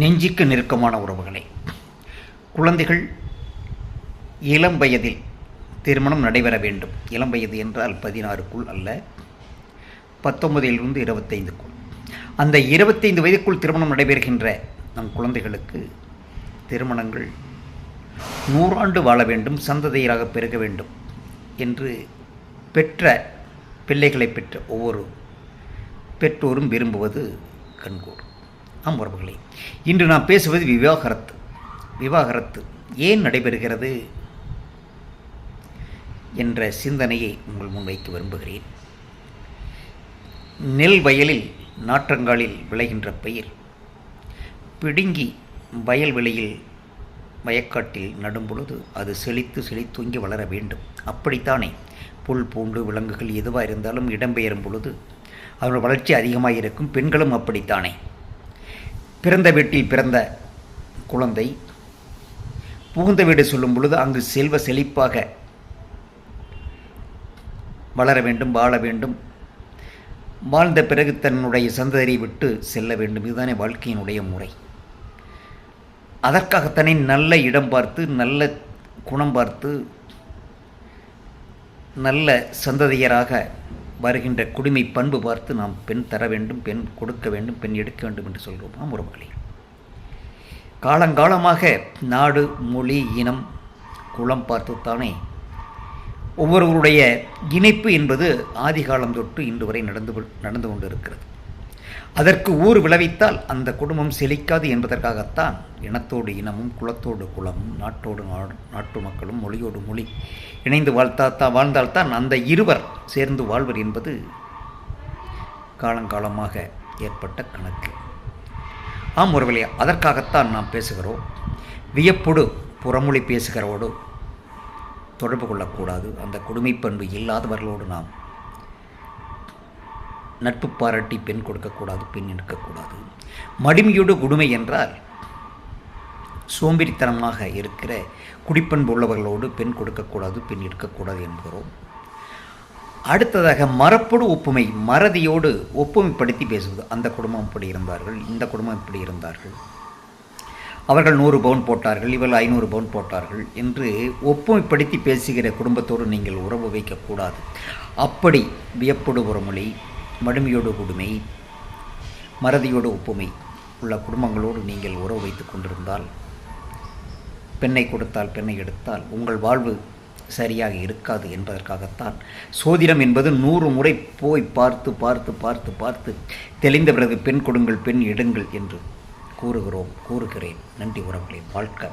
நெஞ்சுக்கு நெருக்கமான உறவுகளே. குழந்தைகள் இளம் வயதில் திருமணம் நடைபெற வேண்டும். இளம் வயது என்றால் பதினாறுக்குள் அல்ல பத்தொன்பதிலிருந்து இருபத்தைந்துக்குள். அந்த இருபத்தைந்து வயதுக்குள் திருமணம் நடைபெறுகின்ற நம் குழந்தைகளுக்கு திருமணங்கள் நூறாண்டு வாழ வேண்டும் சந்ததியராக பெருக வேண்டும் என்று பெற்ற பிள்ளைகளை பெற்ற ஒவ்வொரு பெற்றோரும் விரும்புவது கண்கூர் ஆம் உறவுகளே இன்று நாம் பேசுவது விவாகரத்து. விவாகரத்து ஏன் நடைபெறுகிறது என்ற சிந்தனையை உங்கள் முன்வைக்க விரும்புகிறேன். நெல் வயலில் நாற்றங்காலில் விளைகின்ற பயிர் பிடுங்கி வயல்வெளியில் வயக்காட்டில் நடும் பொழுது அது செழித்து செழித்தூங்கி வளர வேண்டும். அப்படித்தானே? புல் பூண்டு விலங்குகள் எதுவாக இருந்தாலும் இடம்பெயரும் பொழுது அவர்கள் வளர்ச்சி அதிகமாக இருக்கும். பெண்களும் அப்படித்தானே. பிறந்த வீட்டில் பிறந்த குழந்தை புகுந்த வீடு சொல்லும் பொழுது அங்கு செல்வ செழிப்பாக வளர வேண்டும் வாழ வேண்டும். வாழ்ந்த பிறகு தன்னுடைய சந்ததியை விட்டு செல்ல வேண்டும். இதுதானே வாழ்க்கையினுடைய முறை. அதற்காகத்தானே நல்ல இடம் பார்த்து நல்ல குணம் பார்த்து நல்ல சந்ததியராக வருகின்ற குடிமை பண்பு பார்த்து நாம் பெண் தர வேண்டும் பெண் கொடுக்க வேண்டும் பெண் எடுக்க வேண்டும் என்று சொல்கிறோம். ஆம் உறவுகளே காலங்காலமாக நாடு மொழி இனம் குலம் பார்த்துத்தானே ஒவ்வொருவருடைய இணைப்பு என்பது ஆதி காலம் தொட்டு இன்று வரை நடந்து கொ- நடந்து கொண்டிருக்கிறது. அதற்கு ஊர் விளைவித்தால் அந்த குடும்பம் செழிக்காது என்பதற்காகத்தான் இனத்தோடு இனமும் குலத்தோடு குலமும் நாட்டோடு நாட்டு மக்களும் மொழியோடு மொழி இணைந்து வாழ்த்தாத்தா வாழ்ந்தால்தான் அந்த இருவர் சேர்ந்து வாழ்வர் என்பது காலங்காலமாக ஏற்பட்ட கணக்கு. ஆம் ஒருவேளை அதற்காகத்தான் நாம் பேசுகிறோம். வியப்போடு புறமொழி பேசுகிறவோடு தொடர்பு கொள்ளக்கூடாது. அந்த குடுமைப்பண்பு இல்லாதவர்களோடு நாம் நட்பு பாராட்டி பெண் கொடுக்கக்கூடாது பெண் எடுக்கக்கூடாது. மடிமையோடு குடுமை என்றால் சோம்பேறித்தனமாக இருக்கிற குடிப்பண்பு உள்ளவர்களோடு பெண் கொடுக்கக்கூடாது பெண் எடுக்கக்கூடாது என்கிறோம் அடுத்ததாக மரப்போடு ஒப்புமை மறதியோடு ஒப்புமைப்படுத்தி பேசுவது. அந்த குடும்பம் இப்படி இருந்தார்கள் இந்த குடும்பம் இப்படி இருந்தார்கள். அவர்கள் நூறு பவுன் போட்டார்கள் இவர்கள் ஐநூறு பவுன் போட்டார்கள் என்று ஒப்புமைப்படுத்தி பேசுகிற குடும்பத்தோடு நீங்கள் உறவு வைக்கக்கூடாது. அப்படி வியப்படுபுற மொழி மடுமையோடு கொடுமை மறதியோடு ஒப்புமை உள்ள குடும்பங்களோடு நீங்கள் உறவு வைத்துக் கொண்டிருந்தால் பெண்ணை கொடுத்தால் பெண்ணை எடுத்தால் உங்கள் வாழ்வு சரியாக இருக்காது என்பதற்காகத்தான். சோதிடம் என்பது நூறு முறை போய் பார்த்து பார்த்து பார்த்து பார்த்து தெளிந்த பிறகு பெண் கொடுங்கள் பெண் எடுங்கள் என்று கூறுகிறோம் கூறுகிறேன். நன்றி உறவுகளின் வாழ்க்கை